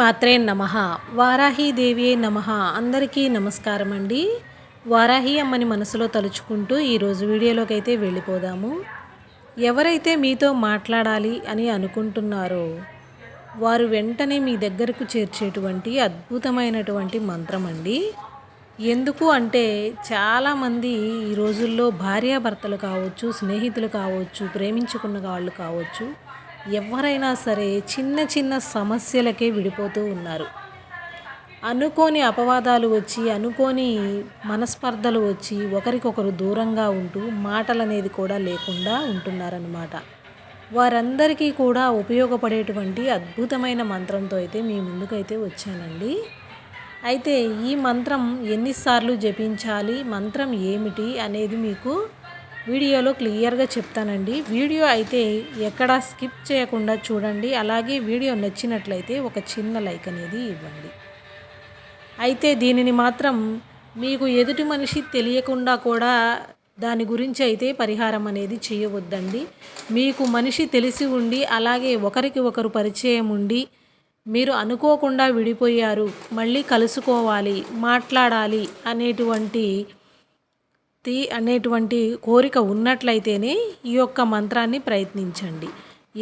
మాత్రే నమ. వారాహీదేవియే నమ. అందరికీ నమస్కారం అండి వారాహి అమ్మని మనసులో తలుచుకుంటూ ఈరోజు వీడియోలోకి అయితే వెళ్ళిపోదాము. ఎవరైతే మీతో మాట్లాడాలి అని అనుకుంటున్నారో వారు వెంటనే మీ దగ్గరకు చేర్చేటువంటి అద్భుతమైనటువంటి మంత్రం అండి ఎందుకు అంటే చాలామంది ఈ రోజుల్లో భార్యాభర్తలు కావచ్చు స్నేహితులు కావచ్చు ప్రేమించుకున్న వాళ్ళు కావచ్చు ఎవరైనా సరే చిన్న చిన్న సమస్యలకే విడిపోతూ ఉన్నారు. అనుకోని అపవాదాలు వచ్చి అనుకోని మనస్పర్ధలు వచ్చి ఒకరికొకరు దూరంగా ఉంటూ మాటలు అనేది కూడా లేకుండా ఉంటున్నారనమాట వారందరికీ కూడా ఉపయోగపడేటువంటి అద్భుతమైన మంత్రంతో అయితే మీ ముందుకైతే వచ్చానండి. అయితే ఈ మంత్రం ఎన్నిసార్లు జపించాలి మంత్రం ఏమిటి అనేది మీకు వీడియోలో క్లియర్గా చెప్తానండి. వీడియో అయితే ఎక్కడా స్కిప్ చేయకుండా చూడండి. అలాగే వీడియో నచ్చినట్లయితే ఒక చిన్న లైక్ అనేది ఇవ్వండి. అయితే దీనిని మాత్రం మీకు ఎదుటి మనిషి తెలియకుండా కూడా దాని గురించి అయితే పరిహారం అనేది చేయవద్దండి. మీకు మనిషి తెలిసి ఉండి అలాగే ఒకరికి ఒకరు పరిచయం ఉండి మీరు అనుకోకుండా విడిపోయారు మళ్ళీ కలుసుకోవాలి మాట్లాడాలి అనేటువంటి తీ అనేటువంటి కోరిక ఉన్నట్లయితేనే ఈ యొక్క మంత్రాన్ని ప్రయత్నించండి.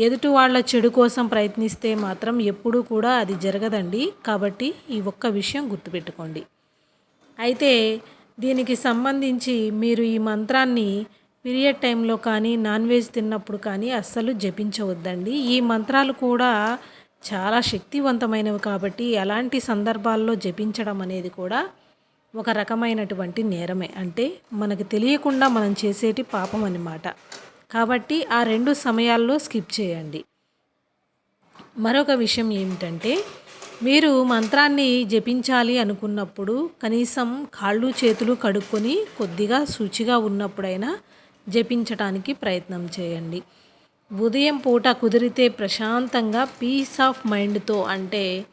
ఎదుటి వాళ్ళ చెడు కోసం ప్రయత్నిస్తే మాత్రం ఎప్పుడూ కూడా అది జరగదండి. కాబట్టి ఈ ఒక్క విషయం గుర్తుపెట్టుకోండి. అయితే దీనికి సంబంధించి మీరు ఈ మంత్రాన్ని పీరియడ్ టైంలో కానీ నాన్ వెజ్ తిన్నప్పుడు కానీ అస్సలు జపించవద్దండి. ఈ మంత్రాలు కూడా చాలా శక్తివంతమైనవి కాబట్టి ఎలాంటి సందర్భాల్లో జపించడం అనేది కూడా ఒక రకమైనటువంటి నేరమే. అంటే మనకు తెలియకుండా మనం చేసేటి పాపం అన్నమాట. కాబట్టి ఆ రెండు సమయాల్లో స్కిప్ చేయండి. మరొక విషయం ఏమిటంటే మీరు మంత్రాన్ని జపించాలి అనుకున్నప్పుడు కనీసం కాళ్ళు చేతులు కడుక్కొని కొద్దిగా శుచిగా ఉన్నప్పుడైనా జపించటానికి ప్రయత్నం చేయండి. ఉదయం పూట కుదిరితే ప్రశాంతంగా పీస్ ఆఫ్ మైండ్తో అంటే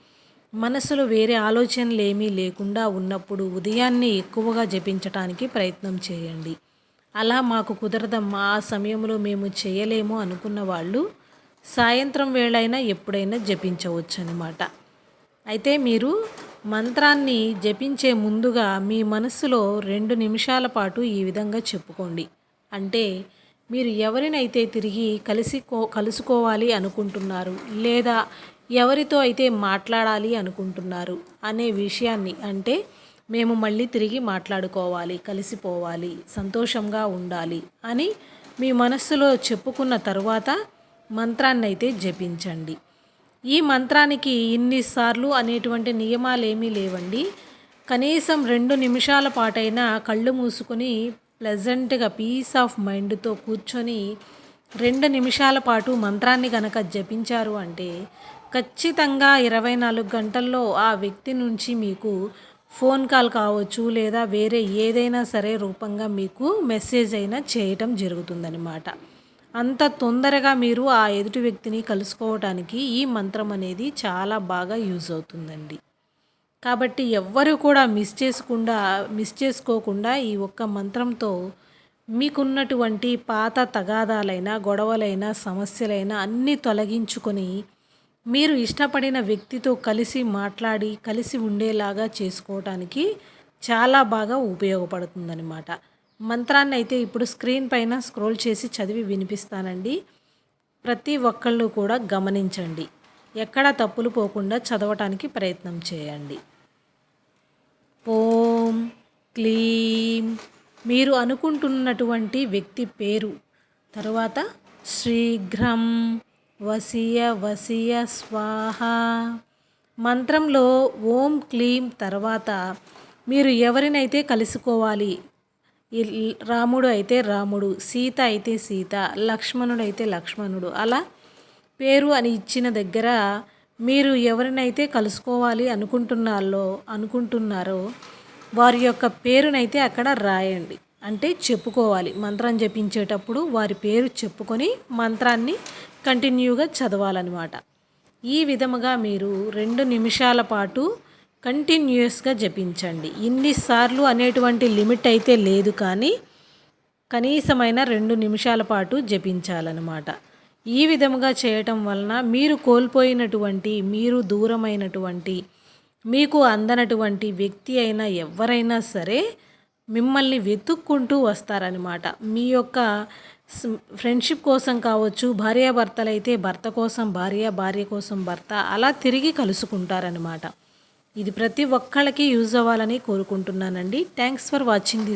మనసులో వేరే ఆలోచనలు ఏమీ లేకుండా ఉన్నప్పుడు ఉదయాన్నే ఎక్కువగా జపించటానికి ప్రయత్నం చేయండి. అలా మాకు కుదరదమ్మా ఆ సమయంలో మేము చేయలేము అనుకున్న వాళ్ళు సాయంత్రం వేళైనా ఎప్పుడైనా జపించవచ్చు అనమాట అయితే మీరు మంత్రాన్ని జపించే ముందుగా మీ మనసులో రెండు నిమిషాల పాటు ఈ విధంగా చెప్పుకోండి. అంటే మీరు ఎవరినైతే తిరిగి కలిసి కలుసుకోవాలి అనుకుంటున్నారు లేదా ఎవరితో అయితే మాట్లాడాలి అనుకుంటున్నారు అనే విషయాన్ని అంటే మేము మళ్ళీ తిరిగి మాట్లాడుకోవాలి కలిసిపోవాలి సంతోషంగా ఉండాలి అని మీ మనస్సులో చెప్పుకున్న తరువాత మంత్రాన్ని అయితే జపించండి. ఈ మంత్రానికి ఇన్నిసార్లు అనేటువంటి నియమాలు ఏమీ లేవండి. కనీసం రెండు నిమిషాల పాటైనా కళ్ళు మూసుకొని ప్లెజెంట్గా పీస్ ఆఫ్ మైండ్తో కూర్చొని రెండు నిమిషాల పాటు మంత్రాన్ని కనుక జపించారు అంటే ఖచ్చితంగా ఇరవై నాలుగు గంటల్లో ఆ వ్యక్తి నుంచి మీకు ఫోన్ కాల్ కావచ్చు లేదా వేరే ఏదైనా సరే రూపంగా మీకు మెసేజ్ అయినా చేయటం జరుగుతుందనమాట అంత తొందరగా మీరు ఆ ఎదుటి వ్యక్తిని కలుసుకోవటానికి ఈ మంత్రం అనేది చాలా బాగా యూజ్ అవుతుందండి. కాబట్టి ఎవ్వరు కూడా మిస్ చేసుకుండా మిస్ చేసుకోకుండా ఈ ఒక్క మంత్రంతో మీకున్నటువంటి పాత తగాదాలైనా గొడవలైన సమస్యలైనా అన్నీ తొలగించుకొని మీరు ఇష్టపడిన వ్యక్తితో కలిసి మాట్లాడి కలిసి ఉండేలాగా చేసుకోవటానికి చాలా బాగా ఉపయోగపడుతుందన్నమాట. మంత్రాన్ని అయితే ఇప్పుడు స్క్రీన్ పైన స్క్రోల్ చేసి చదివి వినిపిస్తానండి. ప్రతి ఒక్కళ్ళు కూడా గమనించండి. ఎక్కడా తప్పులు పోకుండా చదవటానికి ప్రయత్నం చేయండి. ఓం క్లీం. మీరు అనుకుంటున్నటువంటి వ్యక్తి పేరు తరువాత శీఘ్రం వసియ వసియ స్వాహ. మంత్రంలో ఓం క్లీం తర్వాత మీరు ఎవరినైతే కలుసుకోవాలి? రాముడు అయితే రాముడు సీత అయితే సీత లక్ష్మణుడు అయితే లక్ష్మణుడు. అలా పేరు అని ఇచ్చిన దగ్గర మీరు ఎవరినైతే కలుసుకోవాలి అనుకుంటున్నారో అనుకుంటున్నారో వారి యొక్క పేరునైతే అక్కడ రాయండి. అంటే చెప్పుకోవాలి. మంత్రం జపించేటప్పుడు వారి పేరు చెప్పుకొని మంత్రాన్ని కంటిన్యూగా చదవాలన్నమాట. ఈ విధముగా మీరు రెండు నిమిషాల పాటు కంటిన్యూస్గా జపించండి. ఇన్నిసార్లు అనేటువంటి లిమిట్ అయితే లేదు కానీ కనీసమైన రెండు నిమిషాల పాటు జపించాలన్నమాట. ఈ విధముగా చేయటం వలన మీరు కోల్పోయినటువంటి మీరు దూరమైనటువంటి మీకు అందనటువంటి వ్యక్తి అయినా ఎవరైనా సరే మిమ్మల్ని వెతుక్కుంటూ వస్తారనమాట మీ యొక్క ఫ్రెండ్షిప్ కోసం కావచ్చు భార్యాభర్తలైతే భర్త కోసం భార్య భార్య కోసం భర్త అలా తిరిగి కలుసుకుంటారనమాట ఇది ప్రతి ఒక్కళ్ళకి యూజ్ అవ్వాలని కోరుకుంటున్నానండి. Thanks for watching this